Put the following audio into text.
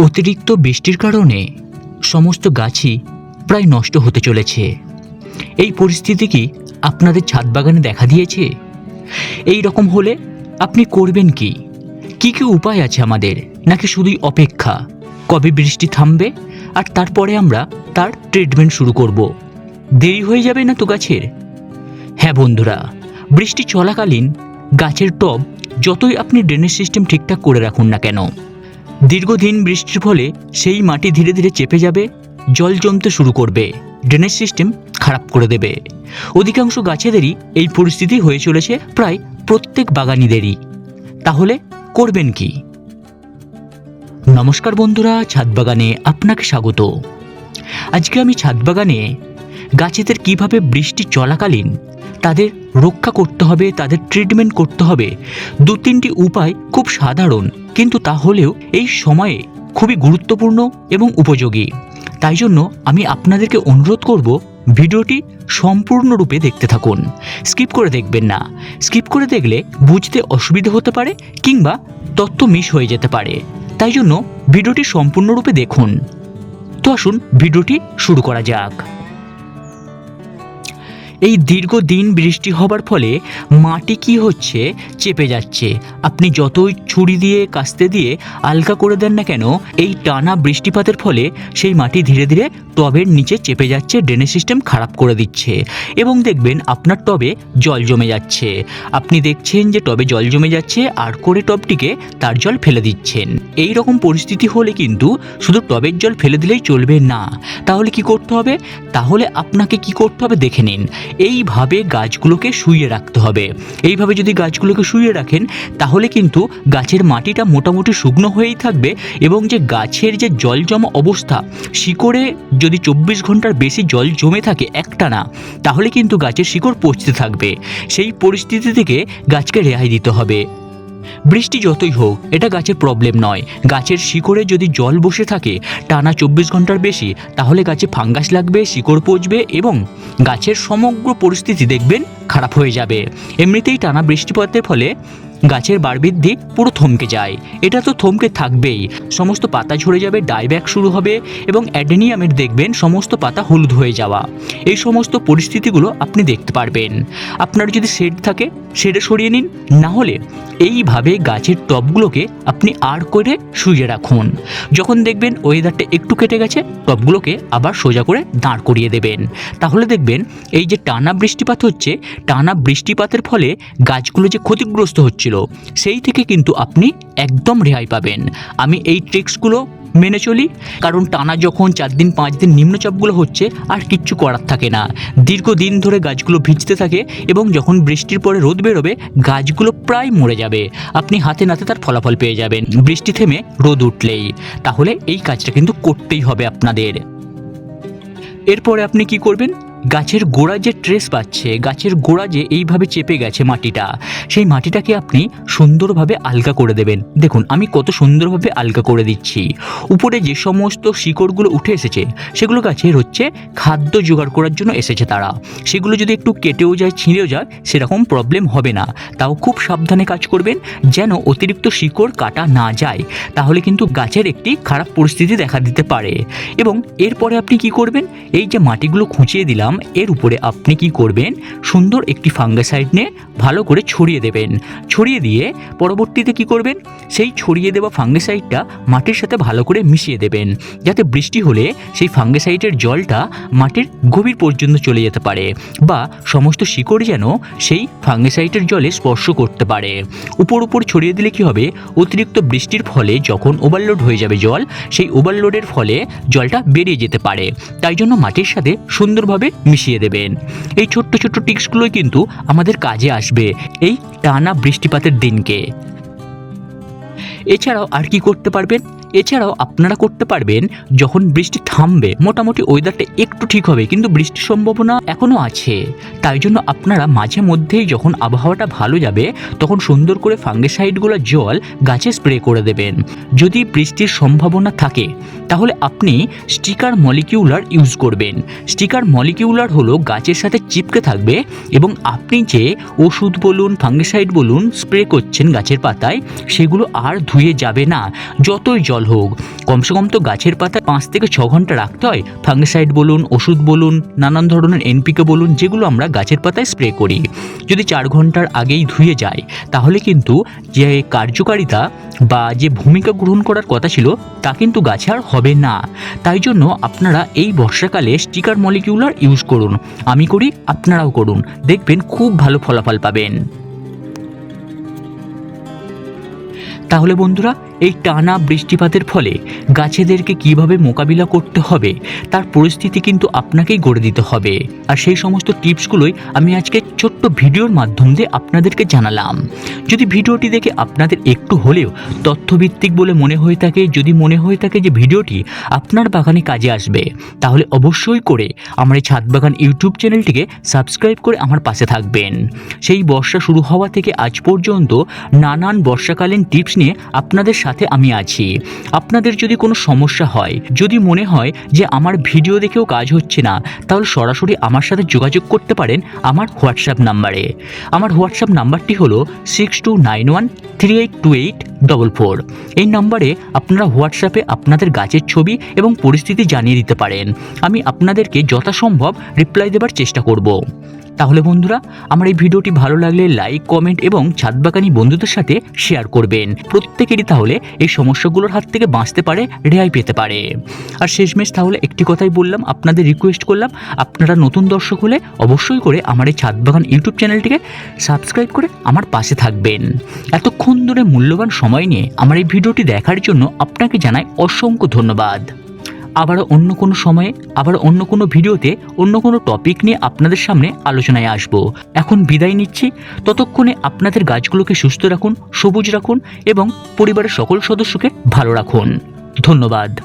অতিরিক্ত বৃষ্টির কারণে সমস্ত গাছই প্রায় নষ্ট হতে চলেছে। এই পরিস্থিতি কি আপনাদের ছাদ বাগানে দেখা দিয়েছে? এই রকম হলে আপনি করবেন কি? কি কি উপায় আছে আমাদের? নাকি শুধুই অপেক্ষা? কবে বৃষ্টি থামবে? আর তারপরে আমরা তার ট্রিটমেন্ট শুরু করব। দেরি হয়ে যাবে না তো গাছের? হ্যাঁ বন্ধুরা, বৃষ্টি চলাকালীন গাছের টব যতই আপনি ড্রেনেজ সিস্টেম ঠিকঠাক করে রাখুন না কেন দীর্ঘদিন বৃষ্টির ফলে সেই মাটি ধীরে ধীরে চেপে যাবে, জল জমতে শুরু করবে ড্রেনেজ সিস্টেম খারাপ করে দেবে। অধিকাংশ গাছেদেরই এই পরিস্থিতি হয়ে চলেছে প্রায় প্রত্যেক বাগানিদেরই। তাহলে করবেন কি? নমস্কার বন্ধুরা, ছাদ বাগানে আপনাকে স্বাগত। আজকে আমি ছাদ বাগানে গাছেদের কীভাবে বৃষ্টি চলাকালীন, তাদের রক্ষা করতে হবে, তাদের ট্রিটমেন্ট করতে হবে, দু তিনটি উপায় খুব সাধারণ, কিন্তু তাহলেও এই সময়ে খুবই গুরুত্বপূর্ণ এবং উপযোগী। তাই জন্য আমি আপনাদেরকে অনুরোধ করব, ভিডিওটি সম্পূর্ণরূপে দেখতে থাকুন। স্কিপ করে দেখবেন না। স্কিপ করে দেখলে বুঝতে অসুবিধা হতে পারে কিংবা তথ্য মিস হয়ে যেতে পারে। তাই জন্য ভিডিওটি সম্পূর্ণরূপে দেখুন। তো আসুন, ভিডিওটি শুরু করা যাক। এই দীর্ঘদিন বৃষ্টি হবার ফলে মাটি কি হচ্ছে চেপে যাচ্ছে। আপনি যতই ছুরি দিয়ে, কাস্তে দিয়ে আলগা করে দেন না কেন, এই টানা বৃষ্টিপাতের ফলে সেই মাটি ধীরে ধীরে টবের নিচে চেপে যাচ্ছে, ড্রেনেজ সিস্টেম খারাপ করে দিচ্ছে। এবং দেখবেন আপনার টবে জল জমে যাচ্ছে। আপনি দেখছেন যে টবে জল জমে যাচ্ছে, আর করে টবটিকে তার জল ফেলে দিচ্ছেন। এই রকম পরিস্থিতি হলে কিন্তু শুধু টবের জল ফেলে দিলেই চলবে না। তাহলে কি করতে হবে? তাহলে আপনাকে কি করতে হবে? দেখে নিন। এইভাবে গাছগুলোকে শুইয়ে রাখতে হবে। এইভাবে যদি গাছগুলোকে শুইয়ে রাখেন, তাহলে কিন্তু গাছের মাটিটা মোটামুটি শুকনো হয়েই থাকবে এবং যে গাছের যে জল জমা অবস্থা, শিকড়ে যদি চব্বিশ ঘণ্টার বেশি জল জমে থাকে একটা না তাহলে কিন্তু গাছের শিকড় পচতে থাকবে। সেই পরিস্থিতি থেকে গাছকে রেহাই দিতে হবে। বৃষ্টি যতই হোক, এটা গাছের প্রবলেম নয়। গাছের শিকড়ে যদি জল বসে থাকে, টানা চব্বিশ ঘণ্টার বেশি, তাহলে গাছে ফাঙ্গাস লাগবে, শিকড় পচবে এবং গাছের সমগ্র পরিস্থিতি দেখবেন খারাপ হয়ে যাবে। এমনিতেই টানা বৃষ্টিপাতের ফলে গাছের বাড়বৃদ্ধি পুরো থমকে যায়। এটা তো থমকে থাকবেই। সমস্ত পাতা ঝরে যাবে ডাইব্যাক শুরু হবে এবং অ্যাডেনিয়ামের দেখবেন সমস্ত পাতা হলুদ হয়ে যাওয়া। এই সমস্ত পরিস্থিতিগুলো আপনি দেখতে পারবেন। আপনার যদি শেড থাকে, শেডে সরিয়ে নিন। না হলে এইভাবে গাছের টবগুলোকে আপনি আর করে শুয়ে রাখুন। যখন দেখবেন ওয়েদারটা একটু কেটে গেছে, টবগুলোকে আবার সোজা করে দাঁড় করিয়ে দেবেন। তাহলে দেখবেন এই যে টানা বৃষ্টিপাত হচ্ছে, টানা বৃষ্টিপাতের ফলে গাছগুলো যে ক্ষতিগ্রস্ত হচ্ছিল সেই থেকে কিন্তু আপনি একদম রেহাই পাবেন। আমি এই ট্রিক্সগুলো মেনে চলি, কারণ টানা যখন চার দিন, পাঁচ দিন নিম্নচাপগুলো হচ্ছে, আর কিচ্ছু করার থাকে না। দীর্ঘদিন ধরে গাছগুলো ভিজতে থাকে এবং যখন বৃষ্টির পরে রোদ বেরোবে, গাছগুলো প্রায় মরে যাবে। আপনি হাতে নাতে তার ফলাফল পেয়ে যাবেন। বৃষ্টি থেমে রোদ উঠলেই। তাহলে এই কাজটা কিন্তু করতেই হবে আপনাদের। এরপরে আপনি কি করবেন? গাছের গোড়া যে ট্রেস পাচ্ছে, গাছের গোড়া যে এইভাবে চেপে গেছে মাটিটা, সেই মাটিটাকে আপনি সুন্দরভাবে আলগা করে দেবেন। দেখুন, আমি কত সুন্দরভাবে আলগা করে দিচ্ছি। উপরে যে সমস্ত শিকড়গুলো উঠে এসেছে সেগুলো গাছের হচ্ছে খাদ্য জোগাড় করার জন্য এসেছে তারা। সেগুলো যদি একটু কেটেও যায়, ছিঁড়েও যায়, সেরকম প্রবলেম হবে না। তাও খুব সাবধানে কাজ করবেন, যেন অতিরিক্ত শিকড় কাটা না যায়। তাহলে কিন্তু গাছের একটি খারাপ পরিস্থিতি দেখা দিতে পারে। এবং এরপরে আপনি কি করবেন? এই যে মাটিগুলো খুঁচিয়ে দিলাম এর উপরে আপনি কি করবেন? সুন্দর একটি ফাঙ্গাসাইড নিয়ে ভালো করে ছড়িয়ে দেবেন। ছড়িয়ে দিয়ে পরবর্তীতে কি করবেন? সেই ছড়িয়ে দেওয়া ফাঙ্গিসাইডটা মাটির সাথে ভালো করে মিশিয়ে দেবেন, যাতে বৃষ্টি হলে সেই ফাঙ্গিসাইডের জলটা মাটির গভীর পর্যন্ত চলে যেতে পারে বা সমস্ত শিকড় যেন সেই ফাঙ্গিসাইডের জলে স্পর্শ করতে পারে। উপর উপর ছড়িয়ে দিলে কি হবে? অতিরিক্ত বৃষ্টির ফলে যখন ওভারলোড হয়ে যাবে জল, সেই ওভারলোডের ফলে জলটা বেরিয়ে যেতে পারে। তাই জন্য মাটির সাথে সুন্দরভাবে মিশিয়ে দেবেন। এই ছোট্ট ছোট্ট টিক্সগুলোই কিন্তু আমাদের কাজে আসবে এই টানা বৃষ্টিপাতের দিনকে। এছাড়াও আর কি করতে পারবেন? এছাড়াও আপনারা করতে পারবেন যখন বৃষ্টি থামবে, মোটামুটি ওয়েদারটা একটু ঠিক হবে, কিন্তু বৃষ্টির সম্ভাবনা এখনও আছে। তাই জন্য আপনারা মাঝে মধ্যেই যখন আবহাওয়াটা ভালো যাবে, তখন সুন্দর করে ফাঙ্গিসাইডগুলো জল গাছে স্প্রে করে দেবেন। যদি বৃষ্টির সম্ভাবনা থাকে, তাহলে আপনি স্টিকার মলিকিউলার ইউজ করবেন। স্টিকার মলিকিউলার হলো গাছের সাথে চিপকে থাকবে এবং আপনি যে ওষুধ বলুন ফাঙ্গিসাইড বলুন স্প্রে করছেন গাছের পাতায়, সেগুলো আর ধুয়ে যাবে না। যতই জল হোক। কমসে কম তো গাছের পাতা পাঁচ থেকে ছ ঘণ্টা রাখতে হয়। ফাঙ্গিসাইড বলুন, ওষুধ বলুন, নানান ধরনের এনপিকে বলুন, যেগুলো আমরা গাছের পাতায় স্প্রে করি। যদি চার ঘণ্টার আগেই ধুয়ে যায়, তাহলে কিন্তু যে কার্যকারিতা বা যে ভূমিকা গ্রহণ করার কথা ছিল, তা কিন্তু গাছে আর হবে না। তাই জন্য আপনারা এই বর্ষাকালে স্টিকার মলিকিউলার ইউজ করুন। আমি করি, আপনারাও করুন। দেখবেন খুব ভালো ফলাফল পাবেন। তাহলে বন্ধুরা এই টানা বৃষ্টিপাতের ফলে গাছেদেরকে কীভাবে মোকাবিলা করতে হবে, তার পরিস্থিতি কিন্তু আপনাকেই গড়ে দিতে হবে। আর সেই সমস্ত টিপসগুলোই আমি আজকে ছোট্ট ভিডিওর মাধ্যম দিয়ে আপনাদেরকে জানালাম। যদি ভিডিওটি দেখে আপনাদের একটু হলেও তথ্যভিত্তিক বলে মনে হয়ে থাকে, যদি মনে হয়ে থাকে যে ভিডিওটি আপনার বাগানে কাজে আসবে, তাহলে অবশ্যই করে আমার এই ছাদ বাগান ইউটিউব চ্যানেলটিকে সাবস্ক্রাইব করে আমার পাশে থাকবেন। সেই বর্ষা শুরু হওয়া থেকে আজ পর্যন্ত নানান বর্ষাকালীন টিপস নিয়ে আপনাদের সাথে আমি আছি। আপনাদের যদি কোনো সমস্যা হয়, যদি মনে হয় যে আমার ভিডিও দেখেও কাজ হচ্ছে না, তাহলে সরাসরি আমার সাথে যোগাযোগ করতে পারেন আমার হোয়াটসঅ্যাপ নাম্বারে। আমার হোয়াটসঅ্যাপ নাম্বারটি হলো six two nine one three eight two eight double four এই নাম্বারে আপনারা হোয়াটসঅ্যাপে আপনাদের গাছের ছবি এবং পরিস্থিতি জানিয়ে দিতে পারেন। আমি আপনাদেরকে যথাসম্ভব রিপ্লাই দেবার চেষ্টা করব। তাহলে বন্ধুরা, আমার এই ভিডিওটি ভালো লাগলে লাইক কমেন্ট এবং ছাদবাগানি বন্ধুদের সাথে শেয়ার করবেন। প্রত্যেকেরই তাহলে এই সমস্যাগুলোর হাত থেকে বাঁচতে পারে, রেহাই পেতে পারে। আর শেষমেশ তাহলে একটি কথাই বললাম, আপনাদের রিকোয়েস্ট করলাম, আপনারা নতুন দর্শক হলে অবশ্যই করে আমার এই ছাদবাগান ইউটিউব চ্যানেলটিকে সাবস্ক্রাইব করে আমার পাশে থাকবেন। এতক্ষণ ধরে মূল্যবান সময় নিয়ে আমার এই ভিডিওটি দেখার জন্য আপনাকে জানাই অসংখ্য ধন্যবাদ। আবারও অন্য কোনো সময়ে আবার অন্য কোনো ভিডিওতে, অন্য কোনো টপিক নিয়ে আপনাদের সামনে আলোচনায় আসব। এখন বিদায় নিচ্ছি। ততক্ষণে আপনাদের গাছগুলোকে সুস্থ রাখুন, সবুজ রাখুন এবং পরিবারের সকল সদস্যকে ভালো রাখুন। ধন্যবাদ।